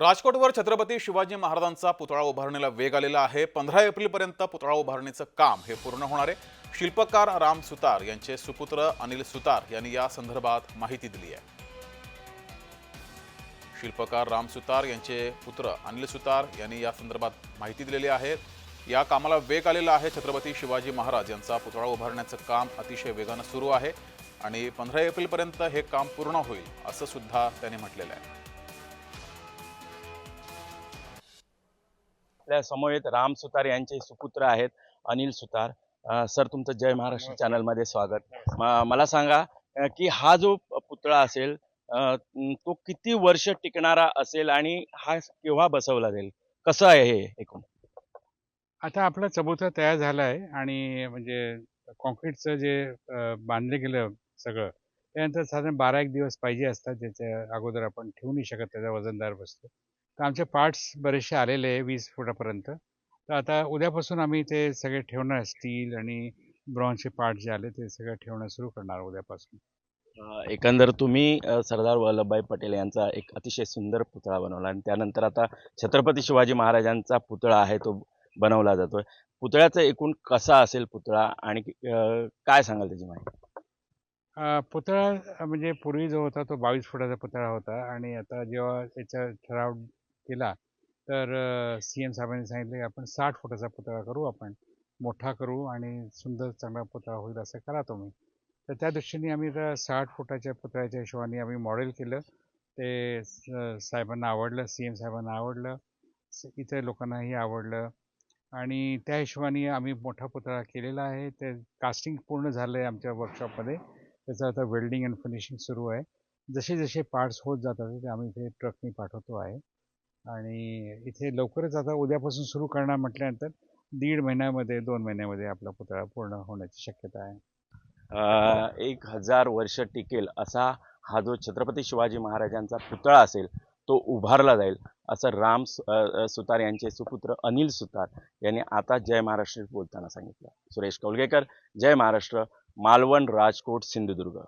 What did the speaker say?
राजकोटवर छत्रपती शिवाजी महाराजांचा पुतळा उभारणीला वेग आलेला आहे. पंधरा एप्रिलपर्यंत पुतळा उभारणीचं काम हे पूर्ण होणार आहे. शिल्पकार राम सुतार यांचे सुपुत्र अनिल सुतार यांनी या संदर्भात माहिती दिली आहे. शिल्पकार राम सुतार यांचे पुत्र अनिल सुतार यांनी या संदर्भात माहिती दिलेली आहे. या कामाला वेग आलेला आहे. छत्रपती शिवाजी महाराज यांचा पुतळा उभारण्याचं काम अतिशय वेगानं सुरू आहे आणि पंधरा एप्रिलपर्यंत हे काम पूर्ण होईल असं सुद्धा त्यांनी म्हटलेलं आहे. आपल्या समवेत राम सुतार यांचे सुपुत्र आहेत. अनिल सुतार. सर तुमचं जय महाराष्ट्र चॅनलमध्ये स्वागत. म- मला सांगा की हा जो पुतळा असेल तो किती वर्ष टिकणारा असेल आणि हा केव्हा बसवला जाईल? कसं आहे हे एकूण? आता आपला चबुतरा तयार झाला आहे आणि म्हणजे कॉन्क्रीटचं जे बांधले गेलं सगळं त्यानंतर साधारण बारा एक दिवस पाहिजे असतात ज्याच्या अगोदर आपण ठेवू नाही शकत त्याचा वजनदार वस्तू तर आमचे पार्ट्स बरेचसे आलेले आहे वीस फुटापर्यंत. तर आता उद्यापासून आम्ही ते सगळे ठेवणार स्टील आणि ब्रॉन्झचे पार्ट जे आले ते सगळं ठेवणं सुरू करणार उद्यापासून. एकंदर तुम्ही सरदार वल्लभभाई पटेल यांचा एक अतिशय सुंदर पुतळा बनवला आणि त्यानंतर आता छत्रपती शिवाजी महाराजांचा पुतळा आहे तो बनवला जातोय. पुतळ्याचा एकूण कसा असेल पुतळा आणि काय सांगाल त्याची माहिती? पुतळा म्हणजे पूर्वी जो होता तो बावीस फुटाचा पुतळा होता आणि आता जेव्हा त्याचा ठराव केला तर सी एम साहेबांनी सांगितलं की आपण साठ फुटाचा पुतळा करू आपण मोठा करू आणि सुंदर चांगला पुतळा होईल असं करा तुम्ही. तर त्या दृष्टीने आम्ही त्या साठ फुटाच्या पुतळ्याच्या हिशोबाने आम्ही मॉडेल केलं. ते स- साहेबांना आवडलं सी एम साहेबांना आवडलं इतर लोकांनाही आवडलं आणि त्या हिशोबाने आम्ही मोठा पुतळा केलेला आहे. ते कास्टिंग पूर्ण झालं आहे आमच्या वर्कशॉपमध्ये. त्याचं आता वेल्डिंग अँड फिनिशिंग सुरू आहे. जसे जसे पार्ट्स होत जातात ते आम्ही ते ट्रकनी पाठवतो आहे. आणि इथे लवकरच आता उद्यापासून सुरू करणार म्हटल्यानंतर दीड महिन्यामध्ये दोन महिन्यामध्ये आपला पुतळा पूर्ण होण्याची शक्यता आहे. एक हजार वर्ष टिकेल असा हा जो छत्रपती शिवाजी महाराजांचा पुतळा असेल तो उभारला जाईल असं राम सुतार यांचे सुपुत्र अनिल सुतार यांनी आता जय महाराष्ट्र बोलताना सांगितलं. सुरेश कौलगेकर जय महाराष्ट्र मालवण राजकोट सिंधुदुर्ग.